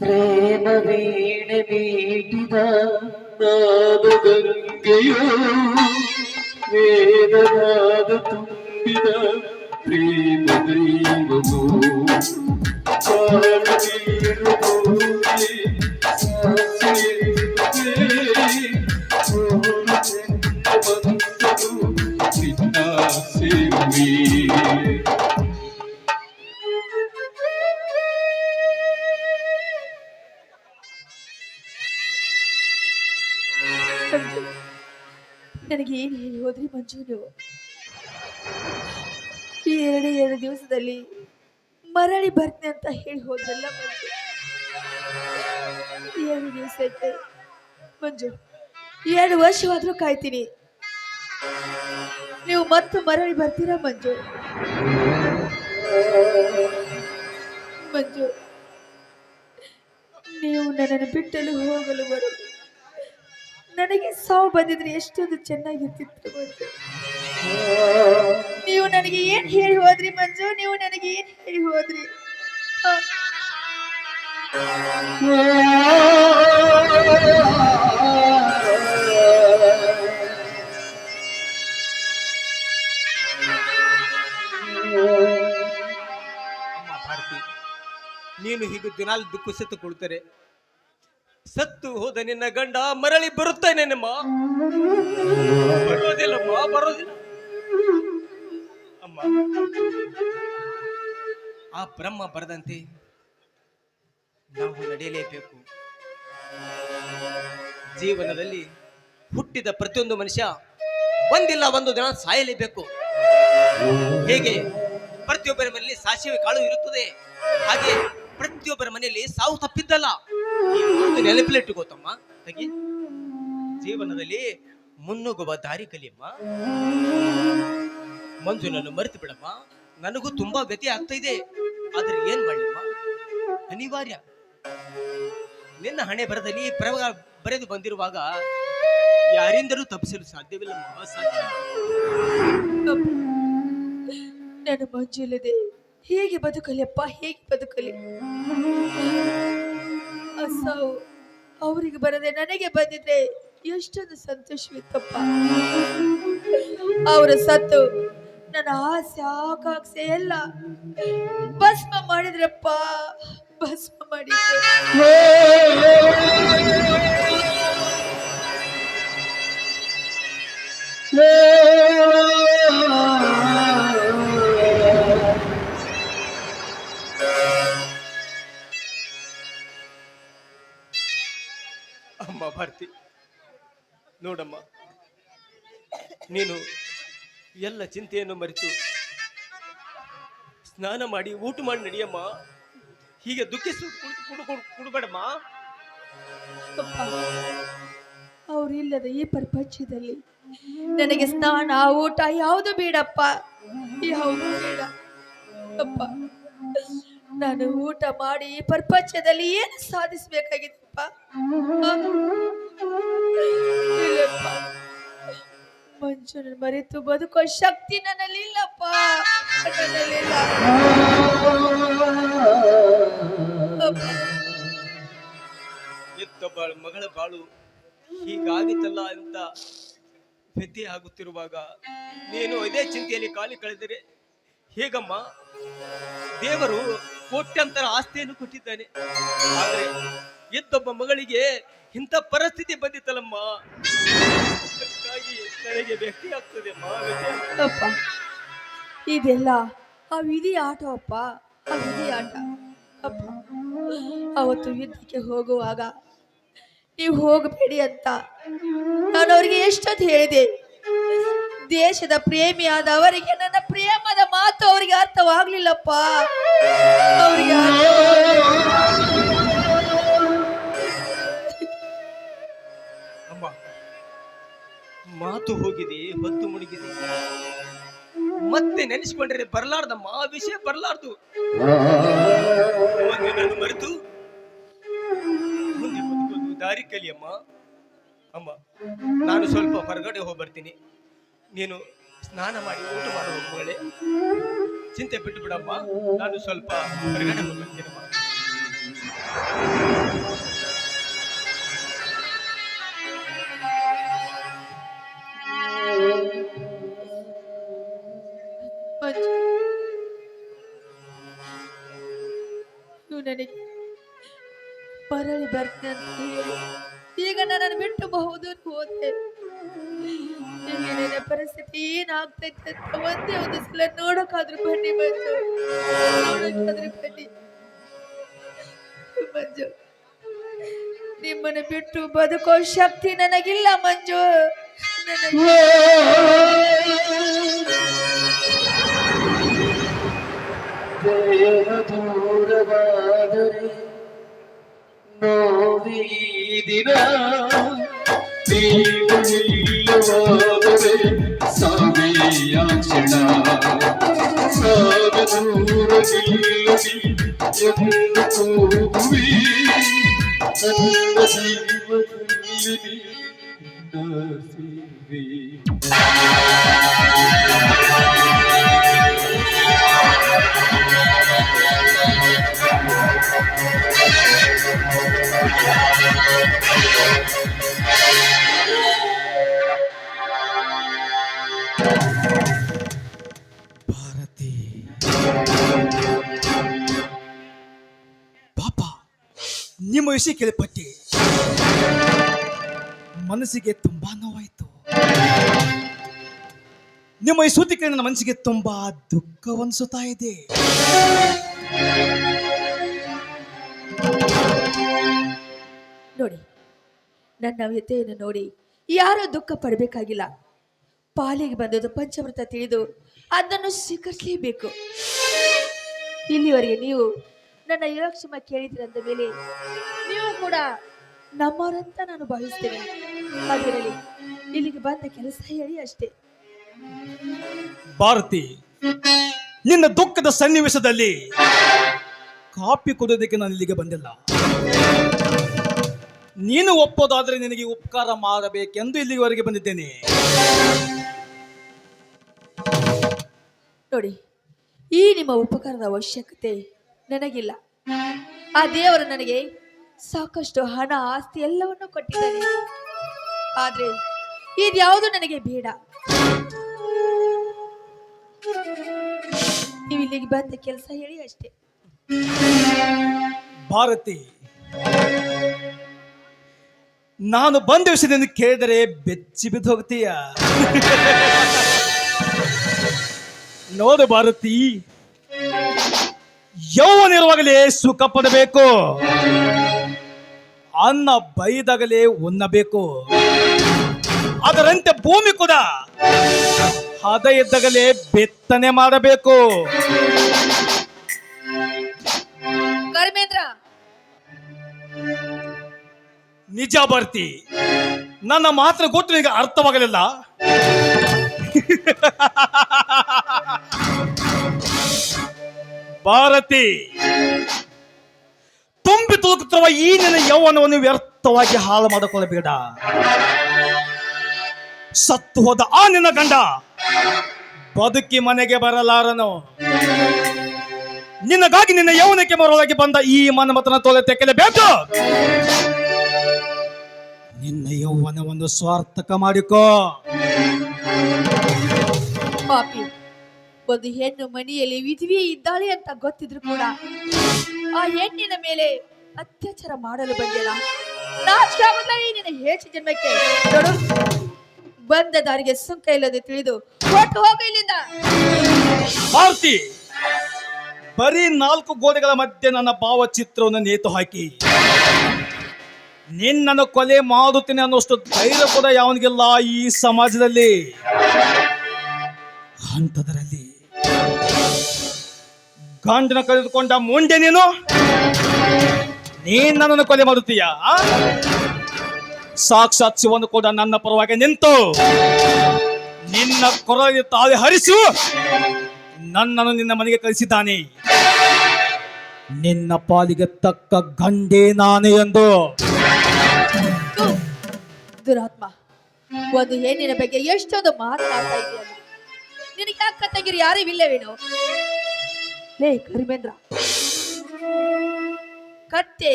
പ്രേമ വീണ വീട്ടിത നാദഗംഗയോ വേദനാദ തുമ്പിത പ്രേമ ദൈവമോ പിന്നാ സേവീ ನನಗೆ ಏನು ಹೇಳಿ ಹೋದ್ರಿ ಮಂಜು ನೀವು ಈ ಎರಡೇ ಎರಡು ದಿವಸದಲ್ಲಿ ಮರಳಿ ಬರ್ತೀನಿ ಅಂತ ಹೇಳಿ ಹೋದ್ರಲ್ಲ ಮಂಜು? ಎರಡು ದಿವಸ ಐತೆ ಮಂಜು, ಎರಡು ವರ್ಷವಾದ್ರೂ ಕಾಯ್ತೀನಿ. ನೀವು ಮತ್ತೆ ಮರಳಿ ಬರ್ತೀರಾ ಮಂಜು? ಮಂಜು, ನೀವು ನನ್ನನ್ನು ಬಿಟ್ಟಲು ಹೋಗಲು ಬರೋದು ನನಗೆ ಸಾವು ಬಂದಿದ್ರೆ ಎಷ್ಟೊಂದು ಚೆನ್ನಾಗಿರ್ತಿತ್ತು ನೀವು ನನಗೆ ಏನ್ ಹೇಳಿ ಹೋದ್ರಿ ಮಂಜು? ನೀವು ನನಗೆ ಏನ್ ಹೇಳಿ ಹೋದ್ರಿ? ನೀನು ಹೀಗೆ ದಿನಾಲು ದುಃಖಿಸುತ್ತ ಕುಳಿತರೆ. ಸತ್ತು ಹೋದ ನಿನ್ನ ಗಂಡ ಮರಳಿ ಬರುತ್ತೇನೇನಮ್ಮ ಬರೋದಿಲ್ಲಮ್ಮ ಬರೋದಿಲ್ಲ ಅಮ್ಮ, ಆ ಬ್ರಹ್ಮ ಬರದಂತೆ ನಾವು ನಡೆಯಲೇಬೇಕು. ಜೀವನದಲ್ಲಿ ಹುಟ್ಟಿದ ಪ್ರತಿಯೊಂದು ಮನುಷ್ಯ ಒಂದಿಲ್ಲ, ಒಂದು ದಿನ ಸಾಯಲೇಬೇಕು. ಹೇಗೆ? ಪ್ರತಿಯೊಬ್ಬರ ಮನೆಯಲ್ಲಿ ಸಾಸಿವೆ ಕಾಳು ಇರುತ್ತದೆ. ಹಾಗೆ ಪ್ರತಿಯೊಬ್ಬರ ಮನೆಯಲ್ಲಿ ಸಾವು ತಪ್ಪಿದ್ದಲ್ಲ. ಈ ಗೊತ್ತಮ್ಮ ಹಾಗೆ ಜೀವನದಲ್ಲಿ ಮುನ್ನುಗ್ಗುವ ದಾರಿ ಕಲಿಯಮ್ಮ. ಮಂಜುನನ್ನು ಮರೆತು ಬಿಡಮ್ಮ. ನನಗೂ ತುಂಬಾ ವ್ಯತಿ ಆಗ್ತಾ ಇದೆ. ಆದ್ರೆ ಏನ್ ಮಾಡಲಿಮ್ಮ? ಅನಿವಾರ್ಯ. ನಿನ್ನ ಹಣೆ ಬರದಲ್ಲಿ ಪ್ರವಾಗ ಬರೆದು ಬಂದಿರುವಾಗ ಯಾರಿಂದಲೂ ತಪ್ಪಿಸಲು ಸಾಧ್ಯವಿಲ್ಲ ಸಾಧ್ಯ. ಅಪ್ಪ, ನಾನು ಮಂಜು ಹೇಗೆ ಬದುಕಲಿಯಪ್ಪ ಹೇಗೆ ಬದುಕಲಿ? ಆ ಅವರಿಗೆ ಬರದೆ ನನಗೆ ಬಂದಿದ್ರೆ ಎಷ್ಟೊಂದು ಸಂತೋಷವಿತ್ತಪ್ಪ. ಅವರ ಸತ್ತು ನನ್ನ ಆಸೆ ಆಕಾಂಕ್ಷೆ ಎಲ್ಲ ಭಸ್ಮ ಮಾಡಿದ್ರಪ್ಪ, ಭಸ್ಮ ಮಾಡಿ ಭಾರತಿ. ನೋಡಮ್ಮ, ನೀನು ಎಲ್ಲ ಚಿಂತೆಯನ್ನು ಮರೆತು ಸ್ನಾನ ಮಾಡಿ ಊಟ ಮಾಡಿ ನಡಿಯಮ್ಮ. ಹೀಗೆ ದುಃಖಿಸು ಕುಡಬೇಡಮ್ಮ. ಇಲ್ಲದ ಈ ಪ್ರಪಂಚದಲ್ಲಿ ನನಗೆ ಸ್ನಾನ, ಊಟ ಯಾವುದು ಬೇಡಪ್ಪ. ಯಾವುದು ಬೇಡ. ನಾನು ಊಟ ಮಾಡಿ ಈ ಪ್ರಪಂಚದಲ್ಲಿ ಏನು ಸಾಧಿಸಬೇಕಾಗಿತ್ತಪ್ಪ ಇಲ್ಲಪ್ಪ. ಮಂಜುನ ಮರೆತು ಬದುಕೋ ಶಕ್ತಿ ನನ್ನಲ್ಲಿ ಇಲ್ಲಪ್ಪ. ಎತ್ತ ಬಾಳು ಮಗಳ ಬಾಳು ಹೀಗಾಗಿತ್ತಲ್ಲ ಅಂತ ವ್ಯಥೆ ಆಗುತ್ತಿರುವಾಗ ನೀನು ಇದೇ ಚಿಂತೆಯಲ್ಲಿ ಕಾಲಿ ಕಳೆದರೆ ಹೇಗಮ್ಮ? ದೇವರು ಕೋಟ್ಯಂತರ ಆಸ್ತಿಯನ್ನು ಕೊಟ್ಟಿದ್ದಾನೆ. ಆದರೆ ಎದ್ದೊಬ್ಬ ಮಗಳಿಗೆ ಇಂಥ ಪರಿಸ್ಥಿತಿ ಬಂದಿತ್ತಲ್ಲಮ್ಮ. ನನಗೆ. ಅಪ್ಪ, ಇದೆಲ್ಲ ಆ ವಿಧಿ ಆಟ ಅಪ್ಪ, ಆ ವಿಧಿ ಆಟ. ಅಪ್ಪ, ಅವತ್ತು ಯುದ್ಧಕ್ಕೆ ಹೋಗುವಾಗ ನೀವು ಹೋಗಬೇಡಿ ಅಂತ ನಾನು ಅವರಿಗೆ ಎಷ್ಟೊತ್ತು ಹೇಳಿದೆ. ದೇಶದ ಪ್ರೇಮಿಯಾದ ಅವರಿಗೆ ನನ್ನ ಪ್ರೇಮದ ಮಾತು ಅವರಿಗೆ ಅರ್ಥವಾಗ್ಲಿಲ್ಲಪ್ಪ. ಅವರಿಗೆ ಅಮ್ಮ, ಮಾತು ಹೋಗಿದೆ, ಹೊತ್ತು ಮುಳುಗಿದೆ ಮತ್ತೆ ನೆನೆಸ್ಕೊಂಡ್ರೆ ಬರಲಾರ್ದಮ್ಮ ಆ ವಿಷಯ ಬರ್ಲಾರ್ದು. ಮರೆತು ದಾರಿ ಕಲಿಯಮ್ಮ. ಅಮ್ಮ, ನಾನು ಸ್ವಲ್ಪ ಹೊರಗಡೆ ಹೋಗಿ ಬರ್ತೀನಿ ನೀನು ಸ್ನಾನ ಮಾಡಿ ಊಟ ಮಾಡುವ ಚಿಂತೆ ಬಿಟ್ಟು ಬಿಡಮ್ಮ. ನಾನು ಸ್ವಲ್ಪ ಹೊರಗಡೆ ನನಗೆ ಮರಳಿ ಬರ್ತೇನೆ ಈಗ ನನ್ನನ್ನು ಬಿಟ್ಟು ಬಹುದು ಹೋದೆ. ನನ್ನ ಪರಿಸ್ಥಿತಿ ಏನಾಗ್ತೈತೆ ಅಂತ ಒಂದೇ ಒಂದು ಸಲ ನೋಡೋಕ್ಕಾದ್ರೂ ಬನ್ನಿ ಮಂಜು. ನೋಡೋಕ್ಕಾದ್ರೂ ಬನ್ನಿ. ಮಂಜು, ನಿಮ್ಮನ್ನು ಬಿಟ್ಟು ಬದುಕೋ ಶಕ್ತಿ ನನಗಿಲ್ಲ ಮಂಜು. ದೂರವಾದರೆ ನೋವೀ ದಿನ ನೀನು ಇಲ್ಲವಾದರೆ ಸಾವಿಯ ಕ್ಷಣ ಸಾಗ ನಿಮ್ಮ ವಿಷಯ ಕೇಳಿಪಟ್ಟಿ. ಮನಸ್ಸಿಗೆ ತುಂಬಾ ನೋವಾಯಿತು. ನಿಮ್ಮ ಈ ಸುದ್ದಿ ಕೇಳಿ ನನ್ನ ಮನಸ್ಸಿಗೆ ತುಂಬಾ ದುಃಖವನ್ಸುತ್ತಾ ಇದೆ. ನೋಡಿ, ನನ್ನ ವ್ಯತೆಯನ್ನು ನೋಡಿ ಯಾರೂ ದುಃಖ ಪಡಬೇಕಾಗಿಲ್ಲ. ಪಾಲಿಗೆ ಬಂದದ್ದು ಪಂಚಮೃತ ತಿಳಿದು ಅದನ್ನು ಸ್ವೀಕರಿಸಲೇಬೇಕು. ಇಲ್ಲಿವರೆಗೆ ನೀವು ನನ್ನ ಯೋಗಕ್ಷೇಮ ಅಂದ ಮೇಲೆ ನೀವು ಕೂಡ ನಮ್ಮವರಂತ ನಾನು ಭಾವಿಸ್ತೇನೆ. ಹಾಗಿರಲಿ ಇಲ್ಲಿಗೆ ಬಂದ ಕೆಲಸ ಹೇಳಿ ಅಷ್ಟೇ. ಭಾರತಿ ನಿನ್ನ ದುಃಖದ ಸನ್ನಿವೇಶದಲ್ಲಿ ಕಾಪಿ ಕೊಡೋದಕ್ಕೆ ನಾನು ಇಲ್ಲಿಗೆ ಬಂದಿಲ್ಲ. ನೀನು ಒಪ್ಪೋದಾದ್ರೆ ನಿನಗೆ ಉಪಕಾರ ಮಾಡಬೇಕೆಂದು ಇಲ್ಲಿವರೆಗೆ ಬಂದಿದ್ದೇನೆ. ನೋಡಿ ಈ ನಿಮ್ಮ ಉಪಕಾರದ ಅವಶ್ಯಕತೆ ನನಗಿಲ್ಲ. ಆ ದೇವರು ನನಗೆ ಸಾಕಷ್ಟು ಹಣ, ಆಸ್ತಿ ಎಲ್ಲವನ್ನೂ ಕೊಟ್ಟಿದ್ದಾನೆ. ಆದ್ರೆ ಇದ್ಯಾವುದು ನನಗೆ ಬೇಡ. ನೀವು ಇಲ್ಲಿಗೆ ಬಂದ ಕೆಲಸ ಹೇಳಿ ಅಷ್ಟೇ. ಭಾರತಿ, ನಾನು ಬಂದ ವಿಷಯದಿಂದ ಕೇಳಿದರೆ ಬೆಚ್ಚಿ ಬಿದ್ದು ಹೋಗ್ತೀಯ? ನೋಡು ಭಾರತಿ ಯೌವನಿರುವಾಗಲೇ ಸುಖ ಪಡಬೇಕು. ಅನ್ನ ಬೈದಾಗಲೇ ಉನ್ನಬೇಕು ಅದರಂತೆ ಭೂಮಿ ಕೂಡ ಹದ ಇದ್ದಾಗಲೇ ಬಿತ್ತನೆ ಮಾಡಬೇಕು. ನಿಜ ಬರ್ತಿ. ನನ್ನ ಮಾತ್ರ ಗೊತ್ತು ಈಗ ಅರ್ಥವಾಗಲಿಲ್ಲ. ಭಾರತಿ. ತುಂಬಿ ತುಳುಕುತ್ತಿರುವ ಈ ನಿನ್ನ ಯೌವನವನ್ನು ವ್ಯರ್ಥವಾಗಿ ಹಾಳು ಮಾಡಿಕೊಳ್ಳಬೇಡ. ಸತ್ತು ಹೋದ ಆ ನಿನ್ನ ಗಂಡ ಬದುಕಿ ಮನೆಗೆ ಬರಲಾರನು. ನಿನ್ನಗಾಗಿ ನಿನ್ನ ಯೌವನಕ್ಕೆ ಮರಳಾಗಿ ಬಂದ ಈ ಮನ್ಮತನ ತೊಲೆ ತೆಕ್ಕಲೇಬೇಕು ನಿನ್ನ ಯೌವನವನ್ನು ಸ್ವಾರ್ಥಕ ಮಾಡಿಕೋ. ಪಾಪಿ ಒಂದು ಹೆಣ್ಣು ಮನೆಯಲ್ಲಿ ವಿಧವೆ ಇದ್ದಾಳೆ ಅಂತ ಗೊತ್ತಿದ್ರು ಕೂಡ ಆ ಹೆಣ್ಣಿನ ಮೇಲೆ ಅತ್ಯಾಚಾರ ಮಾಡಲು ಬಂದಿಲ್ಲ. ನಿನ್ನ ಹೇಚ ಜನ್ಮಕ್ಕೆ ಬಂದ ದಾರಿಗೆ ಸುಂಕ ಇಲ್ಲದೆ ತಿಳಿದು ಹೊರಟು ಹೋಗ ಇಲ್ಲಿಂದ. ಭಾರತಿ, ಬರೀ ನಾಲ್ಕು ಗೋಡೆಗಳ ಮಧ್ಯೆ ನನ್ನ ಭಾವಚಿತ್ರವನ್ನು ನೇತು ಹಾಕಿ. ನಿನ್ನನ್ನು ಕೊಲೆ ಮಾಡುತ್ತೇನೆ ಅನ್ನೋಷ್ಟು ಧೈರ್ಯ ಕೂಡ ಯಾವನಿಗಿಲ್ಲ ಈ ಸಮಾಜದಲ್ಲಿ. ಅಂಥದರಲ್ಲಿ ಗಂಡನ ಕಳೆದುಕೊಂಡ ಮುಂಡೆ ನೀನು? ನೀನ್ ನನ್ನನ್ನು ಕೊಲೆ ಮಾಡುತ್ತೀಯ? ಸಾಕ್ಷಾತ್ ಶಿವನು ಕೂಡ ನನ್ನ ಪರವಾಗಿ ನಿಂತು ನಿನ್ನ ಕೊರಳಿಗೆ ತಾಳೆ ಹರಿಸು ನನ್ನನ್ನು ನಿನ್ನ ಮನೆಗೆ ಕಳಿಸಿದ್ದಾನೆ. ನಿನ್ನ ಪಾಲಿಗೆ ತಕ್ಕ ಗಂಡೇ ನಾನೇ ಎಂದು. ದುರಾತ್ಮ, ಒಂದು ಹೆಣ್ಣಿನ ಬಗ್ಗೆ ಎಷ್ಟೊಂದು ಮಾತನಾಡ್ತಾ ಇದೆಯಲ್ಲ. ನಿನಗೆ ಅಕ್ಕ ತಂಗಿರು ಯಾರೇ ಇಲ್ಲವೇನೋ? ಲೇ ಕರಿಮೇಂದ್ರ. ಕತ್ತೆ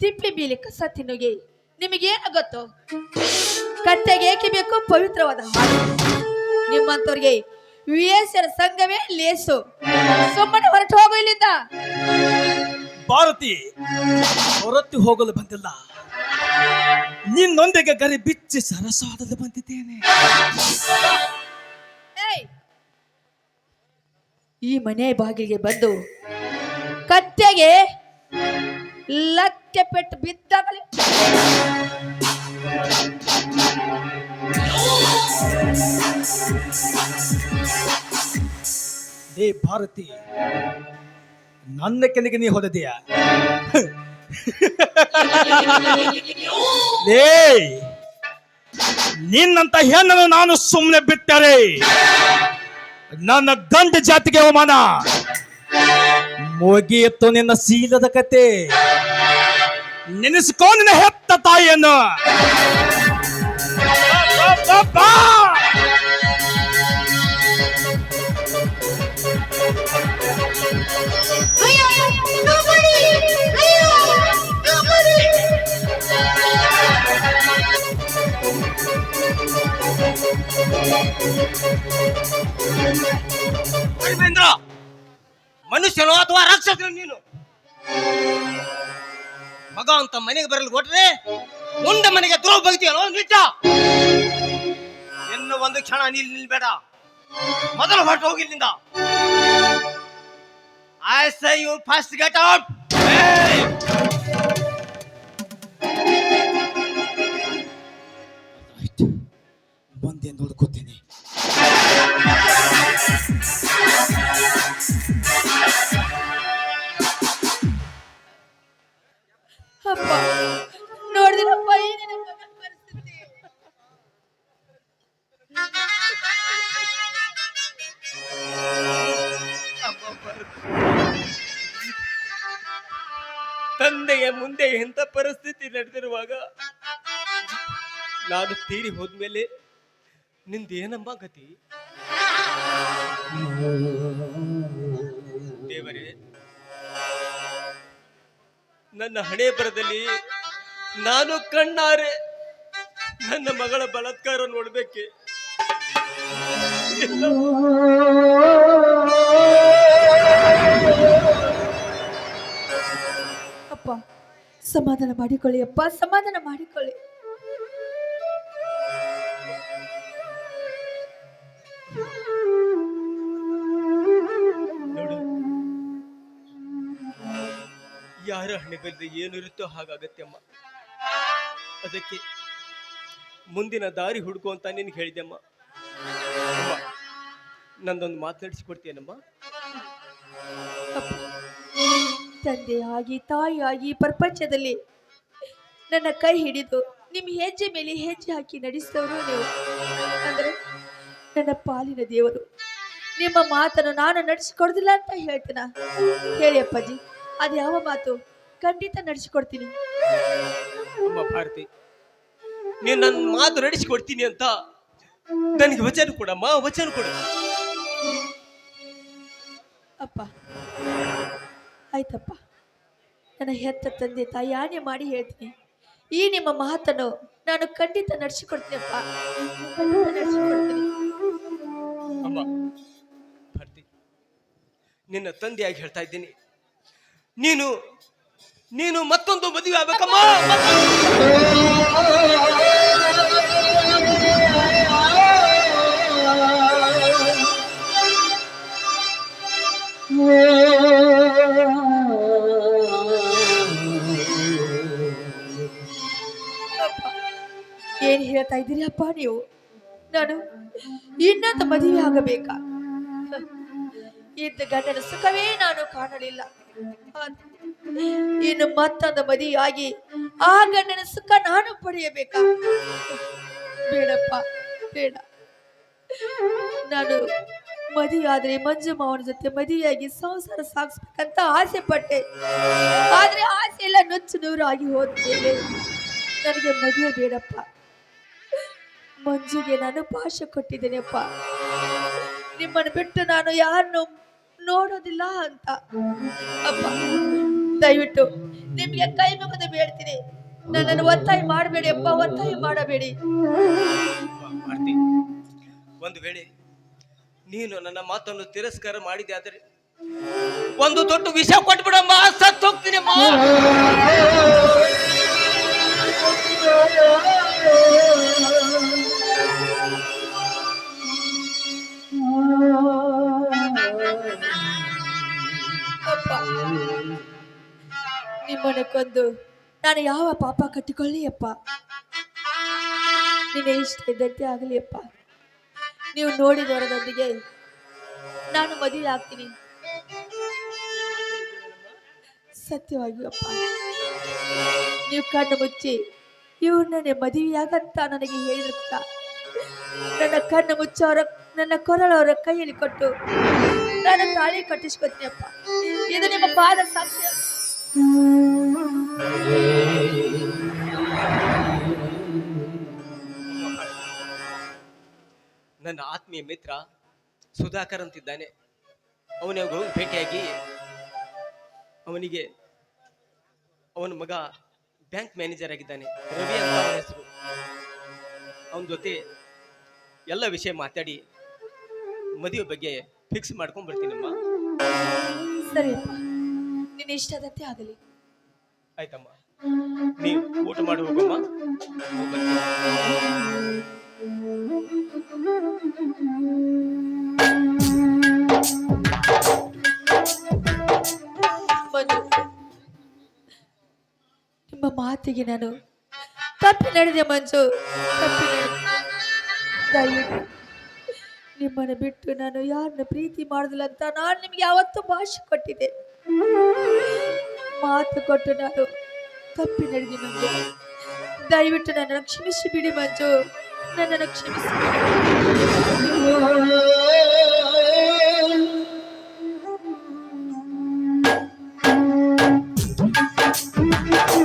ತಿಪ್ಪಿ ಬೀಳಿ ಕಸ ತಿನ್ನುಗೆ ನಿಮಗೇನು ಗೊತ್ತು? ಕತ್ತೆಗೆ ಏಕೆ ಬೇಕು? ಪವಿತ್ರವಾದ ಹಾಡು. ನಿಮ್ಮಂತವ್ರಿಗೆ ವಿಯೇಸರ ಸಂಘವೇ ಲೇಸು. ಸುಮ್ಮನೆ ಹೊರಟು ಹೋಗು ಇಲ್ಲಿಂದ. ಭಾರತಿ ಹೊರತು ಹೋಗಲು ಬಂದಿಲ್ಲ. ನಿನ್ನೊಂದಿಗೆ ಗರಿ ಬಿಚ್ಚಿ ಸರಸಾದಲು ಬಂದಿದ್ದೇನೆ. ಈ ಮನೆ ಬಾಗಿಲಿಗೆ ಬಂದು ಕತ್ತೆಗೆ ಲಕ್ಕೆ ಪೆಟ್ಟು ಬಿದ್ದಾಗಲೇ ದೇ ಭಾರತಿ, ನನ್ನ ಕೆನಗೆ ನೀ ಹೊಡೆದೆಯ ನಿನ್ನಂತ ಹೆಣ್ಣನ್ನು ನಾನು ಸುಮ್ಮನೆ ಬಿಟ್ಟರೆ ನನ್ನ ಗಂಡ ಜಾತಿಗೆ ಅವಮಾನ ಮುಗಿಯಿತು ನಿನ್ನ ಸೀಲದ ಕತೆ ನೆನೆಸ್ಕೋ ನಿನ್ನ ಹೆತ್ತ ತಾಯಿಯನ್ನು ಧರ್ಮೇಂದ್ರ ಮನುಷ್ಯನೋ ಅಥವಾ ರಾಕ್ಷಸನು ನೀನು? ಮಗ ಅಂತ ಮನೆಗೆ ಬರಲು ಕೊಟ್ರೆ ಮುಂದೆ ಮನೆಗೆ ದ್ರೋಹ ಬಗ್ತೀಯಲ್ಲ ನಿಜ? ಇನ್ನು ಒಂದು ಕ್ಷಣ ನಿಲ್ ನಿಲ್ಬೇಡ. ಮೊದಲು ಹೊರಟು ಹೋಗಿಲ್ಲಿಂದ I say you first get out ಮುಂದೆ ನೋಡ್ಕೋತೀನಿ ಅಪ್ಪ ನೋಡಿದಿರಪ್ಪ ಈ ನಿನ್ನ ಮಗನ ಪರಿಸ್ಥಿತಿ. ತಂದೆಯ ಮುಂದೆ ಎಂಥ ಪರಿಸ್ಥಿತಿ ನಡೆದಿರುವಾಗ ನಾನು ತೀರಿ ಹೋದ್ಮೇಲೆ ನಿಂದೇನಮ್ಮ ಗತಿ? ದೇವರೇ, ನನ್ನ ಹಣೆ ಬರದಲ್ಲಿ ನಾನು ಕಣ್ಣಾರೆ. ನನ್ನ ಮಗಳ ಬಲತ್ಕಾರ ನೋಡ್ಬೇಕೆ? ಅಪ್ಪ, ಸಮಾಧಾನ ಮಾಡಿಕೊಳ್ಳಿ ಅಪ್ಪ, ಸಮಾಧಾನ ಮಾಡಿಕೊಳ್ಳಿ. ಯಾರ ಏನಿರುತ್ತೋ ಹಾಗಾಗತ್ತೆ ಅಮ್ಮ. ಅದಕ್ಕೆ ಮುಂದಿನ ದಾರಿ ಹುಡುಕು ಅಂತ ನಿನ್ಗೆ ಹೇಳಿದೆಮ್ಮ ನಂದೊಂದು ಮಾತನಾಡಿಸಿಕೊಡ್ತೀಯನಮ್ಮ ಅಪ್ಪ ತಂದೆಯಾಗಿ ತಾಯಿಯಾಗಿ ಪ್ರಪಂಚದಲ್ಲಿ ನನ್ನ ಕೈ ಹಿಡಿದು ನಿಮ್ಮ ಹೆಜ್ಜೆ ಮೇಲೆ ಹೆಜ್ಜೆ ಹಾಕಿ ನಡೆಸಿದವರು ನೀವು. ಅಂದ್ರೆ ನನ್ನ ಪಾಲಿನ ದೇವರು. ನಿಮ್ಮ ಮಾತನ್ನು ನಾನು ನಡೆಸಿಕೊಡುದಿಲ್ಲ ಅಂತ ಹೇಳ್ತೀನ. ಹೇಳಿ ಅಪ್ಪಾಜಿ. ಅದು ಯಾವ ಮಾತು? ಖಂಡಿತ ನಡೆಸಿಕೊಡ್ತೀನಿ. ಅಮ್ಮ ಭಾರತಿ ನೀನು ನನ್ನ ಮಾತು ನಡೆಸಿಕೊಡ್ತೀನಿ ಅಂತ ನನಗೆ ವಚನ ಕೊಡಮ್ಮ ವಚನ ಕೊಡು. ಅಪ್ಪ ಆಯ್ತಪ್ಪ. ನನ್ನ ಹೆತ್ತ ತಂದೆ ತಾಯಿ ಆಣೆ ಮಾಡಿ ಹೇಳ್ತೀನಿ. ಈ ನಿಮ್ಮ ಮಾತನ್ನು ನಾನು ಖಂಡಿತ ನಡೆಸಿಕೊಡ್ತೀನಪ್ಪ ಖಂಡಿತ ನಡೆಸಿಕೊಡ್ತೀನಿ. ಅಮ್ಮ ಭಾರತಿ ನಿನ್ನ ತಂದೆಯಾಗಿ ಹೇಳ್ತಾ ಇದ್ದೀನಿ. ನೀನು ನೀನು ಮತ್ತೊಂದು ಮದುವೆ ಆಗ್ಬೇಕಮ್ಮ. ಏನ್ ಹೇಳ್ತಾ ಇದ್ದೀರಿ ಅಪ್ಪ ನೀವು? ನಾನು ಇನ್ನೊಂದು ಮದುವೆ ಆಗಬೇಕಾ? ಇದ್ದ ಗಂಡನ ಸುಖವೇ ನಾನು ಕಾಣಲಿಲ್ಲ. ಇನ್ನು ಮತ್ತೊಂದು ಮದಿಯಾಗಿ ಆ ಗಂಡನ ಸುಖ ನಾನು ಪಡೆಯಬೇಕಾ? ಬೇಡಪ್ಪ, ಬೇಡ. ನಾನು ಮದುವೆಯಾದ್ರೆ ಮಂಜು ಮಾವನ ಜೊತೆ ಮದುವೆಯಾಗಿ ಸಂಸಾರ ಸಾಗಿಸ್ಬೇಕಂತ ಆಸೆ ಪಟ್ಟೆ ಆದ್ರೆ ಆಸೆ ಎಲ್ಲ ನುಚ್ಚು ಆಗಿ ಹೋದ್ಮೇಲೆ ನನಗೆ ಮದುವೆ ಬೇಡಪ್ಪ. ಮಂಜುಗೆ ನಾನು ಭಾಷೆ ಕೊಟ್ಟಿದ್ದೇನೆಪ್ಪ. ನಿಮ್ಮನ್ನು ಬಿಟ್ಟು ನಾನು ಯಾರನ್ನು ನೋಡೋದಿಲ್ಲ ಅಂತ. ಅಪ್ಪ ದಯವಿಟ್ಟು ನಿಮ್ಗೆ ಕೈ ಮುಗಿದು ಬೇಡ್ತೀನಿ. ನನ್ನನ್ನು ಒತ್ತಾಯ ಮಾಡಬೇಡಿ ಅಪ್ಪ ಒತ್ತಾಯ ಮಾಡಬೇಡಿ. ಒಂದು ವೇಳೆ ನೀನು ನನ್ನ ಮಾತನ್ನು ತಿರಸ್ಕಾರ ಮಾಡಿದೆ ಆದರೆ ಒಂದು ದೊಡ್ಡ ವಿಷ ಕೊಟ್ಬಿಡಮ್ಮ ಸತ್ತು ಹೋಗ್ತೀನಿ ಅಮ್ಮ. ಅಪ್ಪ ನಿಮ್ಮನ್ನು ನಾನು ಯಾವ ಪಾಪ ಕಟ್ಟಿಕೊಳ್ಳಿಯಪ್ಪ? ನೀನೇ ಇಷ್ಟ ಇದ್ದಂತೆ ಆಗಲಿಯಪ್ಪ? ನೀವು ನೋಡಿದವರದೊಂದಿಗೆ ನಾನು ಮದುವೆ ಆಗ್ತೀನಿ. ಸತ್ಯವಾಗಿಯೂ ಅಪ್ಪ, ನೀವು ಕಣ್ಣು ಮುಚ್ಚಿ ಇವ್ರನ್ನೇ ಮದುವೆಯಾಗಂತ ನನಗೆ ಹೇಳಿರುತ್ತ ನನ್ನ ಕಣ್ಣು ಮುಚ್ಚೋರ, ನನ್ನ ಕೊರಳವರ ಕೈಯಲ್ಲಿ ಕೊಟ್ಟು ನಾನು ತಾಳಿ ಕಟ್ಟಿಸ್ಕೊತೀನಿ ಅಪ್ಪ ಇದು ನಿಮ್ಮ ಪಾದ ಸಾಕ್ಷಿ. ನನ್ನ ಆತ್ಮೀಯ ಮಿತ್ರ ಸುಧಾಕರ್ ಅಂತಿದ್ದಾನೆ. ಅವನೇ ಭೇಟಿಯಾಗಿ ಅವನಿಗೆ ಅವನ ಮಗ ಬ್ಯಾಂಕ್ ಮ್ಯಾನೇಜರ್ ಆಗಿದ್ದಾನೆ. ರವಿ ಅಂತ ಹೆಸರು. ಅವನ ಜೊತೆ ಎಲ್ಲ ವಿಷಯ ಮಾತಾಡಿ ಮದುವೆ ಬಗ್ಗೆ ಫಿಕ್ಸ್ ಮಾಡ್ಕೊಂಡ್ ಬರ್ತೀನಮ್ಮ ಸರಿ ನಿನ್ನ ಇಷ್ಟದಂತೆ ಆಗಲಿ. ಆಯ್ತಮ್ಮ. ನೀವು ಊಟ ಮಾಡಿ ಹೋಗಮ್ಮ. ನಿಮ್ಮ ಮಾತಿಗೆ ನಾನು ತಪ್ಪಿ ನಡೆದೆ ಮಂಜು. ನಿಮ್ಮನ್ನು ಬಿಟ್ಟು ನಾನು ಯಾರನ್ನ ಪ್ರೀತಿ ಮಾಡುದಿಲ್ಲ ಅಂತ ನಾನು ನಿಮ್ಗೆ ಯಾವತ್ತೂ ಭಾಷೆ ಕೊಟ್ಟಿದ್ದೆ. ಮಾತು ಕೊಟ್ಟು ನಾನು ತಪ್ಪಿ ನಡೆದೆ ಮಂಜು ದಯವಿಟ್ಟು ನನ್ನನ್ನು ಕ್ಷಮಿಸಿ ಬಿಡಿ ಮಂಜು ನನ್ನನ್ನು ಕ್ಷಮಿಸಿ ಬಿಡಿ.